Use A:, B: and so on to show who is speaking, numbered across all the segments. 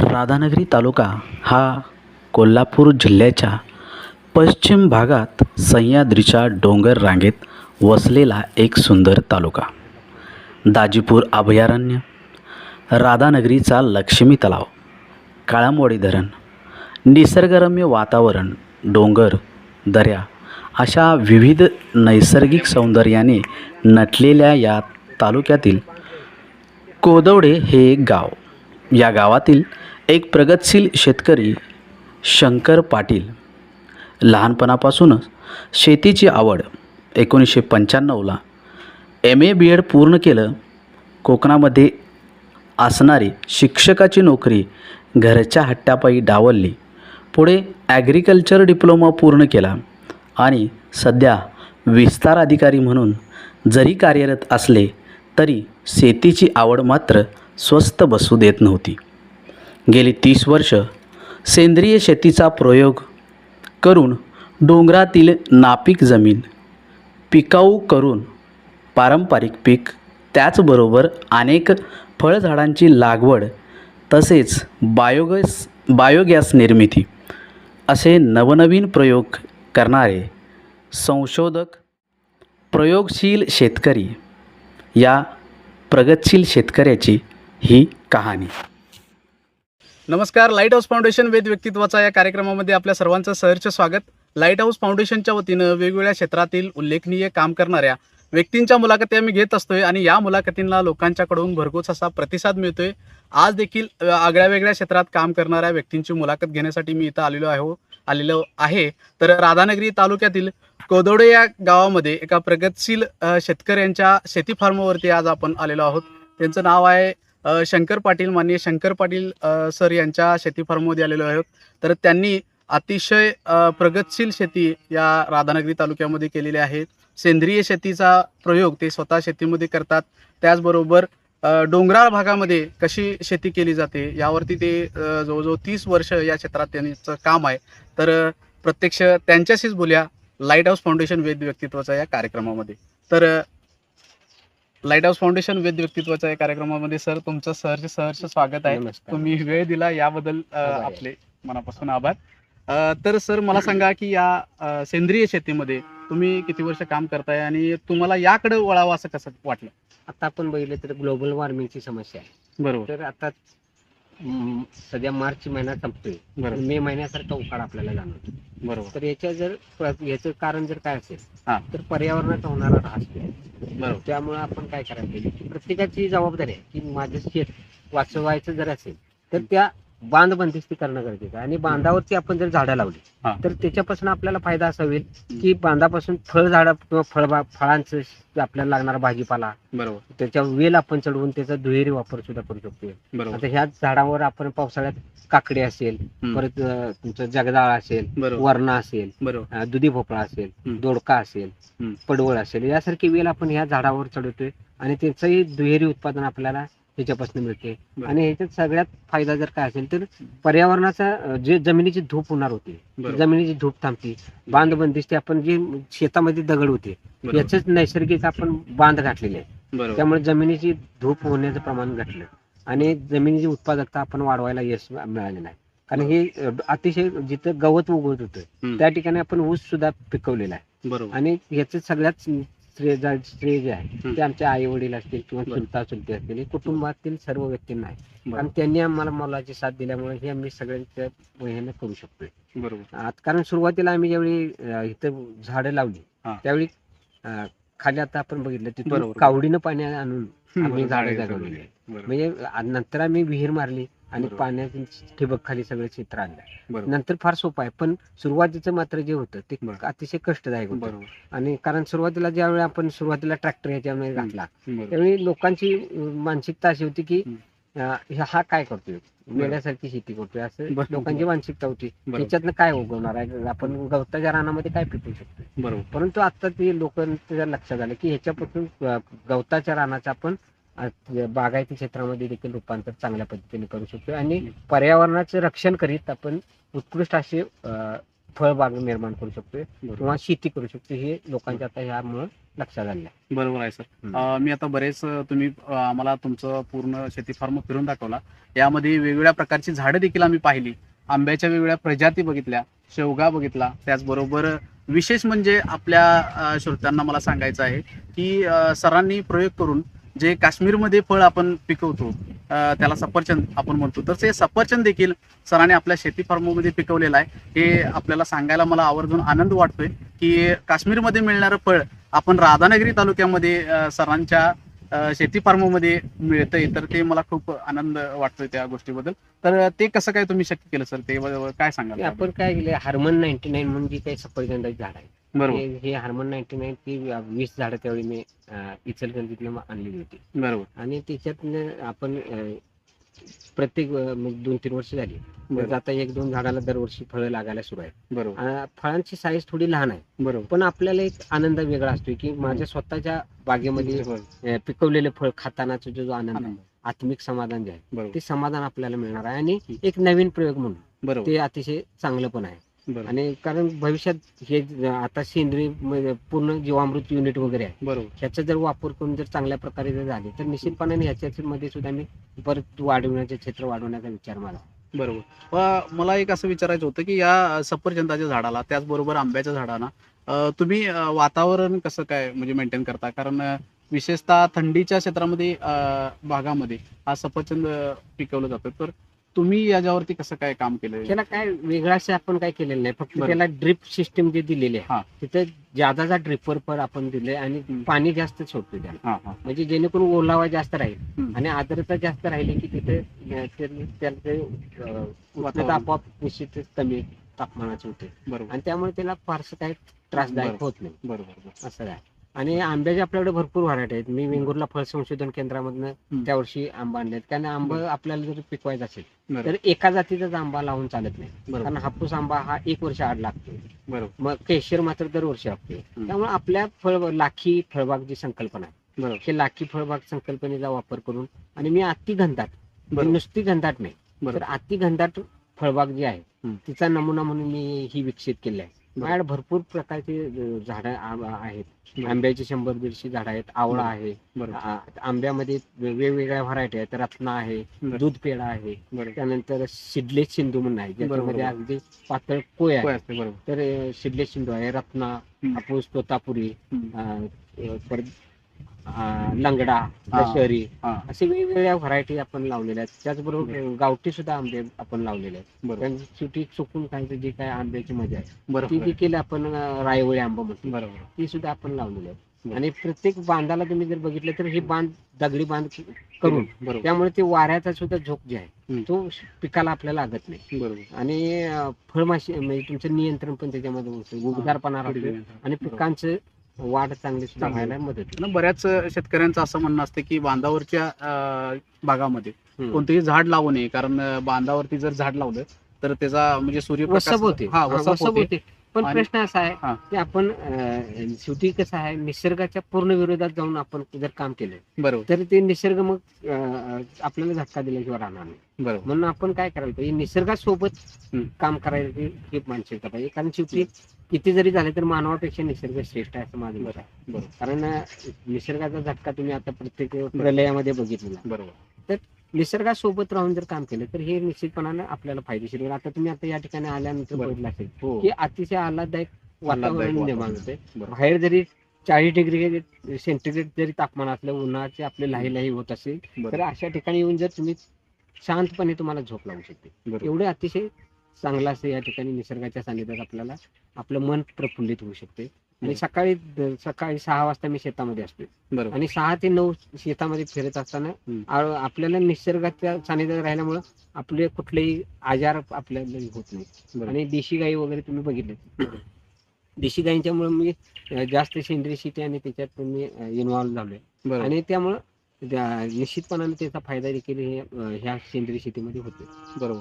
A: राधानगरी तालुका हा कोल्हापूर जिल्ह्याच्या पश्चिम भागात सह्याद्रीच्या डोंगर रांगेत वसलेला एक सुंदर तालुका. दाजीपूर अभयारण्य राधानगरीचा लक्ष्मी तलाव काळामवाडी धरण निसर्गरम्य वातावरण डोंगर दऱ्या अशा विविध नैसर्गिक सौंदर्याने नटलेल्या या तालुक्यातील कोदवडे हे एक गाव. या गावातील एक प्रगतशील शेतकरी शंकर पाटील. लहानपणापासूनच शेतीची आवड एकोणीसशे पंच्याण्णवला एम ए बी एड पूर्ण केलं. कोकणामध्ये असणारी शिक्षकाची नोकरी घरच्या हट्टापायी डावलली. पुढे ॲग्रिकल्चर डिप्लोमा पूर्ण केला आणि सध्या विस्तार अधिकारी म्हणून जरी कार्यरत असले तरी शेतीची आवड मात्र स्वस्त बसू देत नव्हती. गेली तीस वर्ष सेंद्रिय शेतीचा प्रयोग करून डोंगरातील नापीक जमीन पिकाऊ करून पारंपरिक पीक त्याचबरोबर अनेक फळझाडांची लागवड तसेच बायोगॅस बायोगॅस निर्मिती असे नवनवीन प्रयोग करणारे संशोधक प्रयोगशील शेतकरी या प्रगतशील शेतकऱ्याची ही कहाणी.
B: नमस्कार लाइट हाऊस फाउंडेशन वेद व्यक्तित्वाचा या कार्यक्रमामध्ये आपल्या सर्वांचं सहर्ष स्वागत. लाइट हाऊस फाउंडेशनच्या वतीनं वेगवेगळ्या क्षेत्रातील उल्लेखनीय काम करणाऱ्या व्यक्तींच्या मुलाखती आम्ही घेत असतोय आणि या मुलाखतींना लोकांच्याकडून भरघोस असा प्रतिसाद मिळतोय. आज देखील आगळ्या वेगळ्या क्षेत्रात काम करणाऱ्या व्यक्तींची मुलाखत घेण्यासाठी मी इथं आलेलो आहे आलेलो आहे. तर राधानगरी तालुक्यातील कोदोडे या गावामध्ये एका प्रगतशील शेतकऱ्यांच्या शेती फार्मवरती आज आपण आलेलो आहोत. त्यांचं नाव आहे शंकर पाटील माननीय शंकर पाटील सर यांच्या शेती फार्ममध्ये आलेलो आहोत. तर त्यांनी अतिशय प्रगतशील शेती या राधानगरी तालुक्यामध्ये केलेली आहे. सेंद्रिय शेतीचा प्रयोग ते स्वतः शेतीमध्ये करतात. त्याचबरोबर डोंगराळ भागामध्ये कशी शेती केली जाते यावरती ते जवळजवळ तीस वर्ष या क्षेत्रात त्यांचं काम आहे. तर प्रत्यक्ष त्यांच्याशीच बोलूया. लाइट हाऊस फाउंडेशन वेद व्यक्तित्वाचा या कार्यक्रमामध्ये. तर लाइट हाऊस फाउंडेशन वेद व्यक्तित्वाच्या या कार्यक्रमामध्ये सर तुमचं सहर्ष सहर्ष स्वागत आहे. तुम्ही वेळ दिला याबद्दल
C: आहे.
B: आपले मनापासून आभार. तर सर मला सांगा की या सेंद्रिय शेतीमध्ये तुम्ही किती वर्ष काम करताय आणि तुम्हाला याकडे वळावं असं कसं वाटलं?
C: आता आपण बघितलं तर ग्लोबल वॉर्मिंगची समस्या आहे.
B: बरोबर.
C: तर आता म, सध्या मार्च महिना संपतोय.
B: बरोबर.
C: मे महिन्यासारखा उकाड आपल्याला जाणवतो
B: बरोबर.
C: तर याच्या जर प- याचं कारण जर काय असेल
B: हा.
C: तर पर्यावरणाचा होणारा ऱ्हास आहे
B: बरोबर.
C: त्यामुळे आपण काय करायला पाहिजे? की प्रत्येकाची जबाबदारी आहे की माझं शेत वाचवायचं जर असेल तर त्या बांध बंदिस्ती करणं गरजेचं आहे आणि बांधावरती आपण जर झाडं लावली. तर त्याच्यापासून आपल्याला फायदा असा होईल की बांधापासून फळ झाडं किंवा फळ फळांचं आपल्याला लागणारा भाजीपाला
B: बरोबर
C: त्याच्या वेल आपण चढवून त्याचा दुहेरी वापर सुद्धा करू शकतो आता ह्या झाडावर आपण पावसाळ्यात काकडी असेल. परत तुमचं जगदाळ असेल
B: बरोबर
C: वरणा असेल दुधी भोपळा असेल. दोडका असेल. पडवळ असेल यासारखी वेल आपण ह्या झाडावर चढवतोय आणि त्याचंही दुहेरी उत्पादन आपल्याला ह्याच्यापासून मिळते. आणि ह्याच्यात सगळ्यात फायदा जर काय असेल तर पर्यावरणाचा अं, जे जमिनीची धूप होणार होती
B: बरोबर.
C: जमिनीची धूप थांबते बांध बंदिस्ते आपण जे शेतामध्ये दगड होते
B: बरोबर.
C: याच नैसर्गिक आपण बांध घातलेले आहे
B: बरोबर.
C: त्यामुळे जमिनीची धूप होण्याचं प्रमाण घटलं. आणि जमिनीची उत्पादकता आपण वाढवायला यश मिळाले नाही. कारण हे अ, अतिशय जिथं गवत उगवत होतं
B: हम्म.
C: त्या ठिकाणी आपण ऊस सुद्धा पिकवलेला आहे.
B: बरोबर.
C: आणि ह्याचं सगळ्यात जा- श्रेय जे आहे. ते आमच्या आई वडील असतील किंवा. चुलता चुलते असतील हे कुटुंबातील सर्व व्यक्तींना आहे आणि त्यांनी आम्हाला मोलाची साथ दिल्यामुळे हे आम्ही सगळ्यांच्या ह्यानं करू शकतोय
B: बरोबर
C: आत- कारण सुरुवातीला आम्ही ज्यावेळी इथं झाडं लावली. त्यावेळी खाली आता आपण बघितलं तिथून. कावडीनं पाणी आणून आम्ही. झाडं जगवलेली म्हणजे नंतर आम्ही विहीर मारली आणि
B: बरोबर.
C: पाण्याची ठिबक खाली सगळं चित्र आणलं.
B: बरोबर.
C: नंतर फार सोपं आहे पण सुरुवातीचं मात्र जे होतं ते. अतिशय कष्टदायक होतं.
B: बरोबर.
C: आणि कारण सुरुवातीला ज्यावेळी आपण सुरुवातीला ट्रॅक्टर ह्याच्यामध्ये घातला
B: बरोबर.
C: त्यावेळी लोकांची अं, मानसिकता अशी होती की
B: हम्म.
C: अं, ह्या- हा काय करतोय? वेड्यासारखी शेती करतोय. असं
B: बरोबर.
C: लोकांची मानसिकता होती.
B: बरोबर.
C: त्याच्यातनं काय उगवणार आहे? आपण गवताच्या रानामध्ये काय पिकवू शकतो
B: बरोबर.
C: परंतु आता ते लोकांच्या लक्षात आलं की ह्याच्यापासून अं, गवताच्या रानाचं आपण बागायती क्षेत्रामध्ये देखील रूपांतर चांगल्या पद्धतीने करू शकतो आणि पर्यावरणाचं रक्षण करीत आपण उत्कृष्ट असे फळबाग निर्माण करू
B: बरोबर.
C: किंवा शेती करू शकतो हे लोकांच्या आता ह्यामुळं लक्षात आहे
B: बरोबर आहे सर. मी आता बरेच तुम्ही आम्हाला तुमचं पूर्ण शेती फार्म फिरून दाखवला. यामध्ये वेगवेगळ्या प्रकारची झाडं देखील आम्ही पाहिली. आंब्याच्या वेगवेगळ्या प्रजाती बघितल्या शेवगा बघितला. त्याचबरोबर विशेष म्हणजे आपल्या श्रोत्यांना मला सांगायचं आहे की सरांनी प्रयोग करून जे काश्मीरमध्ये फळ आपण पिकवतो त्याला सफरचंद आपण म्हणतो. तर ते सफरचंद देखील सरांनी आपल्या शेती फार्ममध्ये पिकवलेलं आहे. हे आपल्याला सांगायला मला आवर्जून आनंद वाटतोय की काश्मीरमध्ये मिळणारं फळ आपण राधानगरी तालुक्यामध्ये सरांच्या शेती फार्ममध्ये मिळतंय. तर ते मला खूप आनंद वाटतोय त्या गोष्टीबद्दल. तर ते कसं काय तुम्ही शक्य केलं सर? ते काय सांगाल?
C: आपण काय केलं हार्मन नाईन्टी नाईन म्हणजे काही सफरचंदाची झाड आहे
B: बरोबर.
C: हे- हे हार्मन नाईन्टी नाईन ती वीस झाडं त्यावेळी मी अं, इचलकरंजीतनं आणलेली होती.
B: बरोबर.
C: आणि त्याच्यातनं आपण अं, प्रत्येक म्हणजे दोन तीन वर्ष झाली.
B: बरोबर.
C: तर आता एक दोन झाडाला दरवर्षी फळं लागायला सुरू आहे
B: बरोबर.
C: अं, फळांची साईज थोडी लहान आहे.
B: बरोबर.
C: पण आपल्याला एक आनंद वेगळा असतो की माझ्या स्वतःच्या बागेमध्ये अं, पिकवलेले फळ खातानाचा जो जो आनंद आहे. आत्मिक समाधान जे आहे
B: बरोबर.
C: ते समाधान आपल्याला मिळणार आहे. आणि एक नवीन प्रयोग म्हणून
B: बरोबर.
C: ते अतिशय चांगलं पण आहे.
B: बरोबर
C: आणि कारण भविष्यात हे ज- आता सेंद्रिय म्हणजे पूर्ण जीवामृत युनिट वगैरे आहे.
B: बरोबर.
C: ह्याचा जर वापर करून जर चांगल्या प्रकारे जर झाले तर निश्चितपणे ह्याच्यामध्ये सुद्धा मी परत वाढवण्याचे क्षेत्र वाढवण्याचा विचार मला
B: बरोबर. व मला एक असं विचारायचं होतं की या सफरचंदाच्या झाडाला त्याचबरोबर आंब्याच्या झाडाला अ, तुम्ही अ, वातावरण कसं काय म्हणजे मेंटेन करता? कारण अ, विशेषतः थंडीच्या क्षेत्रामध्ये अ, भागामध्ये हा सफरचंद पिकवलं जातं. तर तुम्ही याच्यावरती कसं काय काम केलं
C: त्याला काय वेगळं असं आपण काय केलेलं नाही फक्त. त्याला ड्रिप सिस्टम जे दिलेली
B: हा.
C: आहे तिथे जादाचा ड्रिपर पर आपण दिले आणि. पाणी जास्त सोडतो त्याला
B: हा हा
C: म्हणजे जेणेकरून ओलावा जास्त राहील
B: हम्म.
C: आणि आर्द्रता जास्त राहिली की तिथे अं, ते- त्याला ते अं, उष्णता
B: वातावरण.
C: आपोआप निश्चितच कमी तापमानाचे होते
B: बरोबर
C: आणि त्यामुळे त्याला फारसं काही त्रासदायक. होत नाही
B: बरोबर बरोबर.
C: असं आहे आणि आंब्याचे आपल्याकडे भरपूर व्हरायटी आहेत मी वेंगुर्ला फळ संशोधन केंद्रामधनं. त्या वर्षी आंबा आणलेत कारण आंबा. आपल्याला जर पिकवायचा असेल तर एका जातीचाच आंबा लावून चालत नाही कारण हापूस आंबा हा एक वर्ष आड लागतो
B: बरोबर
C: मग केशर मात्र दरवर्षी लागते. त्यामुळे आपल्या फळ लाखी फळबाग जी संकल्पना आहे
B: बरोबर
C: हे लाखी फळबाग संकल्पनेचा वापर करून आणि मी अति घनदाट म्हणजे. नुसती घनदाट नाही तर अति घनदाट फळबाग जी आहे. तिचा नमुना म्हणून मी ही विकसित केली आहे. माझ्याकडे भरपूर प्रकारची झाडं आहेत. आंब्याची शंभर दीडशे झाडं आहेत आवळा. आहे आ- आंब्यामध्ये वेगवेगळ्या व्हरायटी आहेत रत्ना आहे. दूध पेढा आहे
B: बरोबर
C: त्यानंतर शिडले सिंधू म्हणून आहे ज्याच्यामध्ये
B: बरोबर.
C: अगदी पातळ कोय आहे
B: असते बरोबर
C: तर शिडले सिंधू आहे रत्ना
B: हम्म.
C: हापूस तोतापुरी
B: हम्म.
C: अं, अं, परत लंगडा. दशहरी
B: हा.
C: असे वेगवेगळ्या व्हरायटी आपण लावलेल्या आहेत. त्याचबरोबर गावठी सुद्धा आंबे आपण लावलेले आहेत.
B: बरोबर
C: कारण शेवटी चुकून खायचं जे काय आंब्याची मजा आहे ती
B: बरोबर
C: देखील आपण अं, रायवळी आंबा म्हणतो.
B: बरोबर.
C: ती सुद्धा आपण लावलेली आहे
B: बरं.
C: आणि प्रत्येक बांधाला तुम्ही जर बघितलं तर हे बांध दगडी बांध करून
B: बरोबर.
C: त्यामुळे ते वाऱ्याचा सुद्धा झोक जे आहे. तो पिकाला आपल्याला लागत नाही.
B: बरोबर.
C: आणि अं, फळमाशी म्हणजे तुमचं नियंत्रण पण त्याच्यामध्ये होतं. उबदारपणा राहतो आणि पिकांचं वाढ चांगली सुद्धा
B: चांगली.
C: व्हायला मदत होते.
B: बऱ्याच शेतकऱ्यांचं असं म्हणणं असतं की बांधावरच्या अं, भागामध्ये
C: हम्म.
B: कोणतेही झाड लावू नये कारण अं, बांधावरती जर झाड लावलं तर त्याचा म्हणजे सूर्यप्रकाश
C: होते
B: हा होते
C: पण
B: आणि-
C: प्रश्न असा
B: हा.
C: आहे की आपण अं, शेवटी कसं आहे निसर्गाच्या पूर्ण विरोधात जाऊन आपण जर काम केलं
B: बरोबर.
C: तर ते निसर्ग मग अं, आपल्याला झटका दिल्याशिवाय राहणार नाही.
B: बरोबर.
C: म्हणून आपण काय करायला पाहिजे? निसर्गासोबत
B: हम्म.
C: काम करायची ही मानसिकता पाहिजे कारण शेवटी किती जरी झाले तर मानवापेक्षा निसर्ग श्रेष्ठ आहे असं माझं मत आहे.
B: बरोबर.
C: कारण अं, निसर्गाचा झटका तुम्ही आता प्रत्येक प्रलयामध्ये बघितलेला.
B: बरोबर.
C: निसर्गासोबत राहून जर काम केलं तर हे निश्चितपणाने आपल्याला फायदेशीर होईल आता तुम्ही आता या ठिकाणी आल्यानंतर. बघितलं असेल
B: हो.
C: की अतिशय आल्हाददायक वातावरण निर्माण. होते बाहेर जरी चाळीस डिग्री सेंटीग्रेड जरी तापमान असलं उन्हाचे आपले लाही लाही होत असेल तर अशा ठिकाणी येऊन जर तुम्ही शांतपणे तुम्हाला झोप लागू शकते.
B: बरोबर.
C: एवढे अतिशय चांगलं असं या ठिकाणी निसर्गाच्या सानिध्यात आपल्याला आपलं मन प्रफुल्लित होऊ शकते. आणि. सकाळी सकाळी सहा वाजता मी शेतामध्ये असतो आणि सहा ते नऊ शेतामध्ये फिरत असताना आपल्याला निसर्गाच्या सानिध्यात राहिल्यामुळं आपले कुठलेही आजार आपल्याला होत नाही. आणि देशी गाई वगैरे तुम्ही बघितले. देशी गायींच्यामुळे मी जास्त सेंद्रिय शेती आणि त्याच्यात मी इन्व्हॉल्व्ह झालोय. आणि त्यामुळं त्या- निश्चितपणाने त्याचा फायदा देखील हे ह्या सेंद्रिय शेतीमध्ये होतो
B: बरोबर.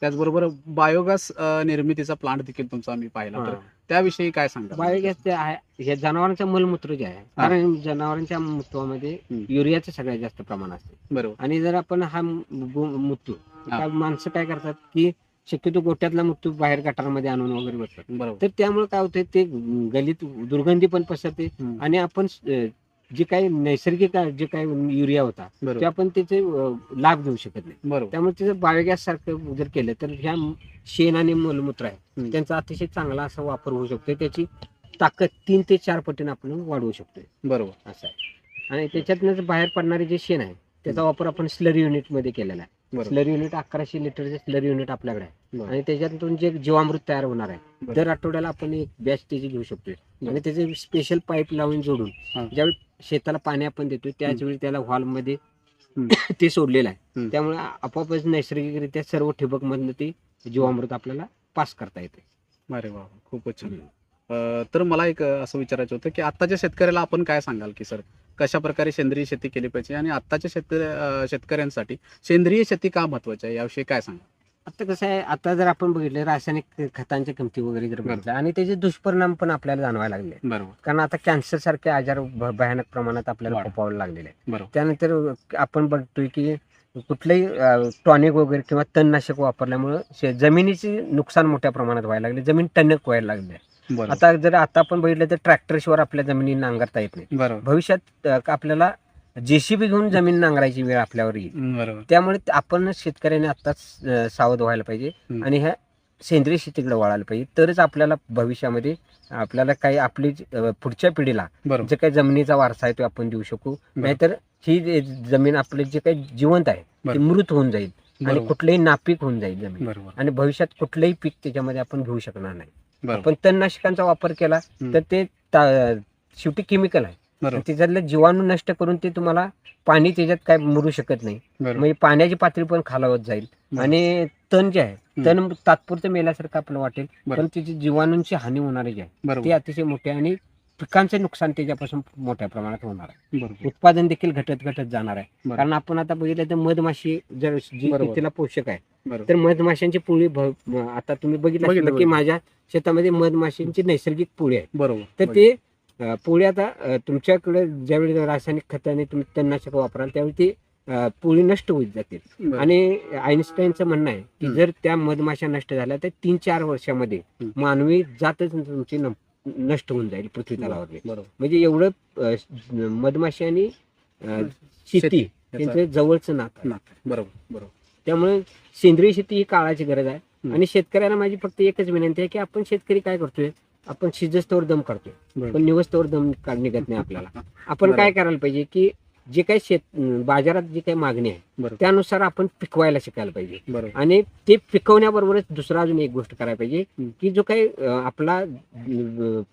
B: त्याचबरोबर बायोगॅस निर्मितीचा प्लांट देखील तुमचा आम्ही पाहिला. तर त्याविषयी काय सांगता
C: बायोगॅस हे जनावरांचं मलमूत्र जे आहे कारण जनावरांच्या मूत्रामध्ये. युरियाचं सगळ्यात जास्त प्रमाण असते
B: बरोबर
C: आणि जर आपण हा मु- गो- मूत्र. काय माणसं काय करतात की शक्यतो गोट्यातला मृत्यू बाहेर गटारामध्ये आणून वगैरे बसतात
B: बरोबर
C: तर त्यामुळे काय होतंय ते गलीत दुर्गंधी पण पसरते. आणि आपण जे काही नैसर्गिक जे काही युरिया होता ते आपण त्याचे लाभ घेऊ शकत नाही.
B: बरोबर.
C: त्यामुळे त्याचं बायोगॅस सारखं जर केलं तर ह्या शेण आणि मलमूत्र आहे. त्यांचा अतिशय चांगला असा वापर होऊ शकतो त्याची ताकद तीन ते चार पटीने आपण वाढवू शकतोय.
B: बरोबर.
C: असं आहे. आणि त्याच्यातनं बाहेर पडणारे जे शेण आहे त्याचा वापर आपण स्लरी युनिटमध्ये केलेला आहे. स्लरी युनिट अकराशे लिटरचे स्लरी युनिट आपल्याकडे आहे. आणि त्याच्यातून जे जीवामृत तयार होणार आहे. दर आठवड्याला आपण एक बॅच त्याची घेऊ शकतोय. आणि त्याचे स्पेशल पाईप लावून जोडून. ज्यावेळी शेताला पाणी आपण देतोय त्याच वेळी त्याला हॉलमध्ये
B: हम्म.
C: ते सोडलेलं आहे. त्यामुळे आपोआपच नैसर्गिकरित्या सर्व ठिबक मधनं ते जीवामृत आपल्याला पास करता येते
B: अरे वा खूपच छान. तर मला एक असं विचारायचं होतं की आत्ताच्या शेतकऱ्याला आपण काय सांगाल की सर कशा प्रकारे सेंद्रिय शेती केली पाहिजे आणि आत्ताच्या शेतकरी अं, शेतकऱ्यांसाठी सेंद्रिय शेती का महत्वाची आहे? याविषयी काय सांगा
C: आता कसं आहे आता जर आपण बघितलं रासायनिक खतांच्या किमती वगैरे जर बघितल्या आणि त्याचे दुष्परिणाम पण आपल्याला जाणवायला लागले.
B: बरोबर.
C: कारण आता कॅन्सर सारखे आजार भयानक प्रमाणात आपल्याला. फोपावं लागलेले आहे
B: बरोबर.
C: त्यानंतर आपण बघतोय की कुठलंही टॉनिक वगैरे किंवा तणनाशक वापरल्यामुळं जमिनीचे नुकसान मोठ्या प्रमाणात व्हायला लागले. जमीन टणक व्हायला लागली. आहे. आता जर आता आपण बघितलं तर ट्रॅक्टरशिवाय आपल्या जमिनी नांगरता येत नाही. भविष्यात आपल्याला जेसीबी घेऊन जमीन नांगरायची वेळ आपल्यावर येईल.
B: बरोबर.
C: त्यामुळे आपण शेतकऱ्याने आत्ताच अं, सावध व्हायला पाहिजे
B: हम्म.
C: आणि ह्या सेंद्रिय शेतीकडे वळायला पाहिजे. तरच आपल्याला भविष्यामध्ये आपल्याला काही आपली अं, पुढच्या पिढीला
B: बरोबर.
C: जे काही जमिनीचा वारसा आहे तो आपण देऊ शकू. नाहीतर ही जे जमीन आपली जे काही जिवंत आहे ती
B: बरोबर.
C: मृत होऊन जाईल आणि
B: बरोबर.
C: कुठलंही नापीक होऊन जाईल जमीन.
B: बरोबर.
C: आणि भविष्यात कुठलंही पीक त्याच्यामध्ये आपण घेऊ शकणार नाही.
B: बरोबर.
C: पण तणनाशकांचा वापर केला
B: हम्म.
C: तर ते ता- शेवटी केमिकल आहे. त्याच्यातलं जीवाणू नष्ट करून ते तुम्हाला पाणी त्याच्यात काय मुरू शकत नाही. म्हणजे पाण्याची पातळी पण खालावत जाईल. आणि तण जे आहे. तण तात्पुरतं मेल्यासारखं आपल्याला वाटेल. पण त्याची जीवाणूंची हानी होणारी जी आहे ते अतिशय मोठे आणि पिकांचे नुकसान त्याच्यापासून मोठ्या प्रमाणात होणार आहे. उत्पादन देखील घटत घटत जाणार आहे. कारण आपण आता बघितलं तर मधमाशी जर. तिला पोषक आहे तर मधमाशांची पोळी आता तुम्ही बघितलं की. माझ्या शेतामध्ये मधमाशींची नैसर्गिक पोळी आहे.
B: बरोबर.
C: तर ते पोळी आता तुमच्याकडे ज्यावेळी रासायनिक खताने तुम्ही तणनाशक वापराल त्यावेळी ती पोळी नष्ट होत जातील. आणि आईन्स्टाईनचं म्हणणं आहे की. जर त्या मधमाशा नष्ट झाल्या तर तीन चार वर्षामध्ये. मानवी जातच तुमची नष्ट होऊन जाईल पृथ्वी
B: बरोबर
C: म्हणजे एवढं मधमाशी आणि शेती. त्यांचं जवळचं नातं.
B: बरोबर बरोबर
C: त्यामुळे सेंद्रिय शेती ही काळाची गरज आहे. आणि शेतकऱ्याला माझी फक्त एकच विनंती आहे की आपण शेतकरी काय करतोय आपण शिजस्तवर दम
B: बरोबर
C: पण निवस्तवर दम काढ निघत नाही आपल्याला. आपण. काय करायला पाहिजे की जे काही शेत बाजारात जी काही मागणी आहे त्यानुसार आपण पिकवायला शिकायला पाहिजे. आणि ते पिकवण्याबरोबरच दुसरा अजून एक गोष्ट करायला पाहिजे. की जो काही आपला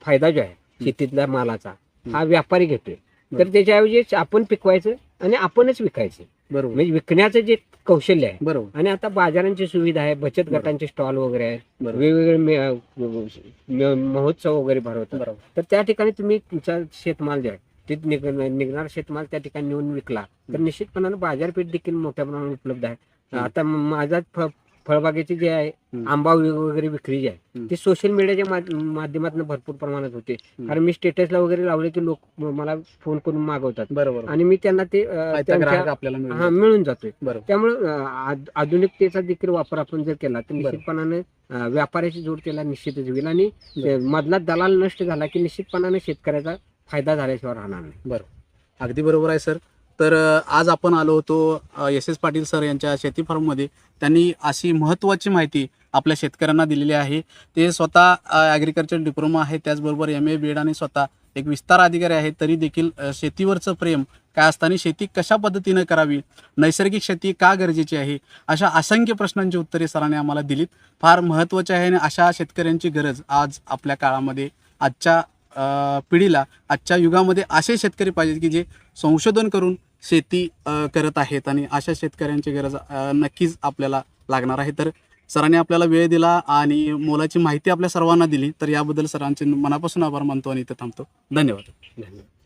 C: फायदा जो आहे शेतीतल्या मालाचा हा. व्यापारी घेतोय. तर. त्याच्याऐवजी आपण पिकवायचं आणि आपणच विकायचं.
B: बरोबर.
C: म्हणजे विकण्याचं जे कौशल्य आहे.
B: बरोबर.
C: आणि आता बाजारांची सुविधा आहे बचत. गटांचे स्टॉल वगैरे आहेत.
B: बरोबर.
C: वेगवेगळे मे- महोत्सव वगैरे भरवतात.
B: बरोबर.
C: तर त्या ठिकाणी तुम्ही तुमचा शेतमाल जे आहे ते निघ- निघणारा शेतमाल त्या ठिकाणी नेऊन विकला. तर. निश्चितपणानं बाजारपेठ देखील मोठ्या प्रमाणात उपलब्ध आहे. आता म- माझा फ- फळबागेचे जे आहे
B: हम्म.
C: आंबा वगैरे विक्री जी आहे
B: हम्म.
C: ते सोशल मीडियाच्या माध्यमातून भरपूर प्रमाणात होते. कारण मी स्टेटसला वगैरे लावले की लोक म- मला फोन करून मागवतात.
B: बरोबर.
C: आणि मी त्यांना ते अं, त्यांच्या-
B: आपल्याला मिळून
C: हा
B: जातो.
C: मिळून जातोय.
B: बरोबर.
C: त्यामुळे आधुनिकतेचा देखील वापर आपण जर केला तर. निश्चितपणाने अं, व्यापाऱ्याची जोड त्याला निश्चितच होईल. आणि मधला दलाल नष्ट झाला की निश्चितपणाने शेतकऱ्याचा फायदा झाल्याशिवाय राहणार नाही.
B: अगदी बरोबर आहे सर. तर आज आपण आलो होतो एस एस पाटील सर यांच्या शेती फार्ममध्ये त्यांनी अशी महत्त्वाची माहिती आपल्या शेतकऱ्यांना दिलेली आहे. ते स्वतः ॲग्रिकल्चर डिप्लोमा आहे. त्याचबरोबर एम ए बी एड आणि स्वतः एक विस्तार अधिकारी आहे तरी देखील शेतीवरचं प्रेम काय असतं आणि शेती कशा पद्धतीनं करावी? नैसर्गिक शेती का गरजेची आहे? अशा असंख्य प्रश्नांची उत्तरे सरांनी आम्हाला दिलीत. फार महत्त्वाचे आहे आणि अशा शेतकऱ्यांची गरज आज आपल्या काळामध्ये आजच्या पिढीला आजच्या युगामध्ये असे शेतकरी पाहिजेत की जे संशोधन करून शेती अ, करत आहेत आणि अशा शेतकऱ्यांची गरज अ, नक्कीच आपल्याला लागणार आहे. तर सरांनी आपल्याला वेळ दिला आणि मोलाची माहिती आपल्या सर्वांना दिली. तर याबद्दल सरांचे मनापासून आभार मानतो आणि इथं थांबतो. धन्यवाद.
C: धन्यवाद.